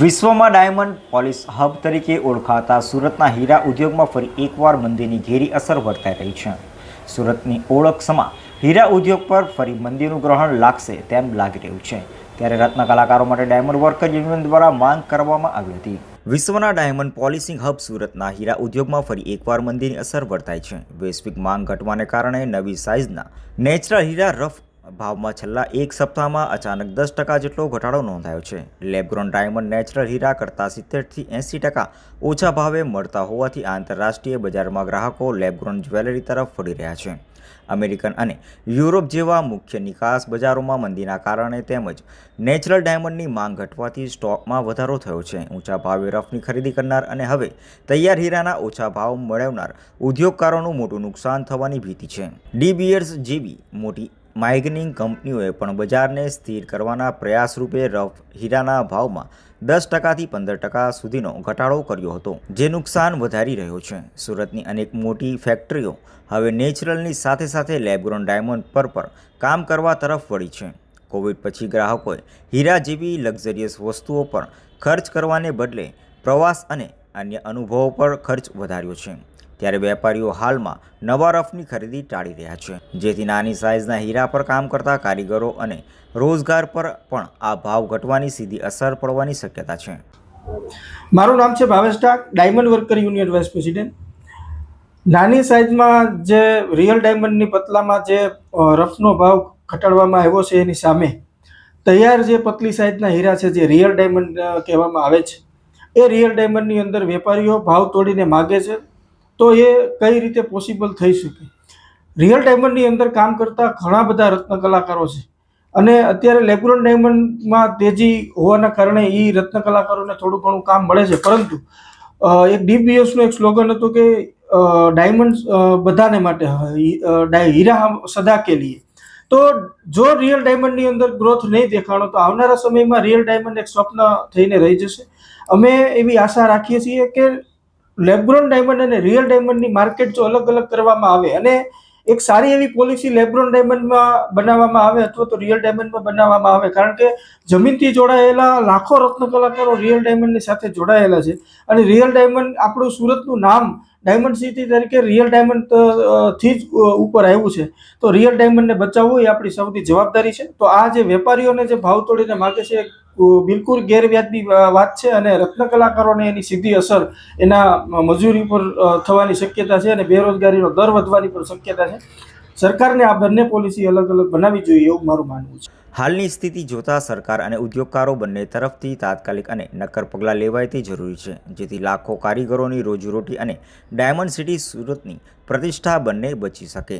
વિશ્વમાં diamond polish hub તરીકે ઓળખાતા સુરતના હીરા ઉદ્યોગમાં ફરી એકવાર મંદીની ઘેરી અસર વર્તાઈ રહી છે. સુરતની ઓળખ સમા હીરા ઉદ્યોગ પર ફરી મંદીનું ગ્રહણ લાગશે તેમ લાગી રહ્યું છે. ત્યારે રત્ન કલાકારો માટે ડાયમંડ વર્કર યુનિયન દ્વારા માંગ કરવામાં આવી હતી. વિશ્વના ડાયમંડ પોલિસિંગ હબ સુરતના હીરા ઉદ્યોગમાં ફરી એકવાર મંદીની અસર વર્તાઈ છે. વૈશ્વિક માંગ ઘટવાને કારણે નવી સાઇઝના નેચરલ હીરા રફ ભાવમાં છેલ્લા એક સપ્તાહમાં અચાનક દસ ટકા જેટલો ઘટાડો નોંધાયો છે. લેબગ્રોન ડાયમંડ નેચરલ હીરા કરતાં સિત્તેરથી એંસી ટકા ઓછા ભાવે મળતા હોવાથી આંતરરાષ્ટ્રીય બજારમાં ગ્રાહકો લેબગ્રોન જ્વેલરી તરફ વળી રહ્યા છે. અમેરિકન અને યુરોપ જેવા મુખ્ય નિકાસ બજારોમાં મંદીના કારણે તેમજ નેચરલ ડાયમંડની માંગ ઘટવાથી સ્ટોકમાં વધારો થયો છે. ઊંચા ભાવે રફની ખરીદી કરનાર અને હવે તૈયાર હીરાના ઓછા ભાવ મેળવનાર ઉદ્યોગકારોનું મોટું નુકસાન થવાની ભીતિ છે. ડીબીયર્સ જેવી મોટી માઇગનિંગ કંપનીઓએ પણ બજારને સ્થિર કરવાના પ્રયાસ રૂપે રફ હીરાના ભાવમાં દસ ટકાથી પંદર ટકા સુધીનો ઘટાડો કર્યો હતો, જે નુકસાન વધારી રહ્યો છે. સુરતની અનેક મોટી ફેક્ટરીઓ હવે નેચરલની સાથે સાથે લેબગ્રોન ડાયમંડ પર પર કામ કરવા તરફ વળી છે. કોવિડ પછી ગ્રાહકોએ હીરા જેવી લક્ઝરિયસ વસ્તુઓ પર ખર્ચ કરવાને બદલે પ્રવાસ અને અન્ય અનુભવો પર ખર્ચ વધાર્યો છે. ત્યારે વેપારીઓ હાલમાં નવા રફની ખરીદી ટાળી રહ્યા છે. જેથી નાની સાઇઝના હીરા પર કામ કરતા કારીગરો અને રોજગાર પર પણ આ ભાવ ઘટવાની સીધી અસર પડવાની શક્યતા છે. મારું નામ છે Bhavesh Dak diamond worker union vice president. નાની સાઇઝમાં જે રિયલ ડાયમંડની પતલામાં જે રફનો ભાવ ઘટાડવામાં આવ્યો છે એની સામે તૈયાર જે પતલી સાઇઝના હીરા છે જે રિયલ ડાયમંડ કહેવામાં આવે છે, એ રિયલ ડાયમંડની અંદર વેપારીઓ ભાવ તોડીને માગે છે. તો એ કઈ રીતે પોસિબલ થઈ શકે? રિયલ ડાયમંડની અંદર કામ કરતા ઘણા બધા રત્ન કલાકારો છે. અને અત્યારે લેબ્રોન ડાયમંડમાં તેજી હોવાના કારણે એ રત્ન કલાકારોને થોડું ઘણું કામ મળે છે. પરંતુ એક ડીબીએસનું એક સ્લોગન હતું કે ડાયમંડ બધાને માટે હીરા સદા કે લીએ. તો જો રિયલ ડાયમંડની અંદર ગ્રોથ નહીં દેખાણો, તો આવનારા સમયમાં રિયલ ડાયમંડ એક સ્વપ્ન થઈને રહી જશે. અમે એવી આશા રાખીએ છીએ કે લેબ્રોન ડાયમંડ અને રિયલ ડાયમંડની માર્કેટ જો અલગ અલગ કરવામાં આવે અને એક સારી એવી પોલિસી લેબ્રોન ડાયમંડમાં બનાવવામાં આવે અથવા તો રિયલ ડાયમંડમાં બનાવવામાં આવે. કારણ કે જમીનથી જોડાયેલા લાખો રત્ન કલાકારો રિયલ ડાયમંડની સાથે જોડાયેલા છે અને રિયલ ડાયમંડ આપણું સુરતનું નામ ડાયમંડ સિટી તરીકે રિયલ ડાયમંડથી જ ઉપર આવ્યું છે. તો રિયલ ડાયમંડને બચાવવું એ આપણી સૌથી જવાબદારી છે. તો આ જે વેપારીઓને જે ભાવ તોડીને માગે છે બિલકુલ ગેરવ્યાજબી વાત છે અને રત્ન કલાકારોને એની સીધી અસર એના મજૂરી પર થવાની શક્યતા છે અને બેરોજગારીનો દર વધવાની પણ શક્યતા છે. સરકારને આ બંને પોલિસી અલગ અલગ બનાવવી જોઈએ એવું મારું માનવું છે. હાલની સ્થિતિ જોતા સરકાર અને ઉદ્યોગકારો બંને તરફથી તાત્કાલિક અને નક્કર પગલાં લેવાય તે જરૂરી છે, જેથી લાખો કારીગરોની રોજીરોટી અને ડાયમંડ સિટી સુરતની પ્રતિષ્ઠા બંને બચી શકે.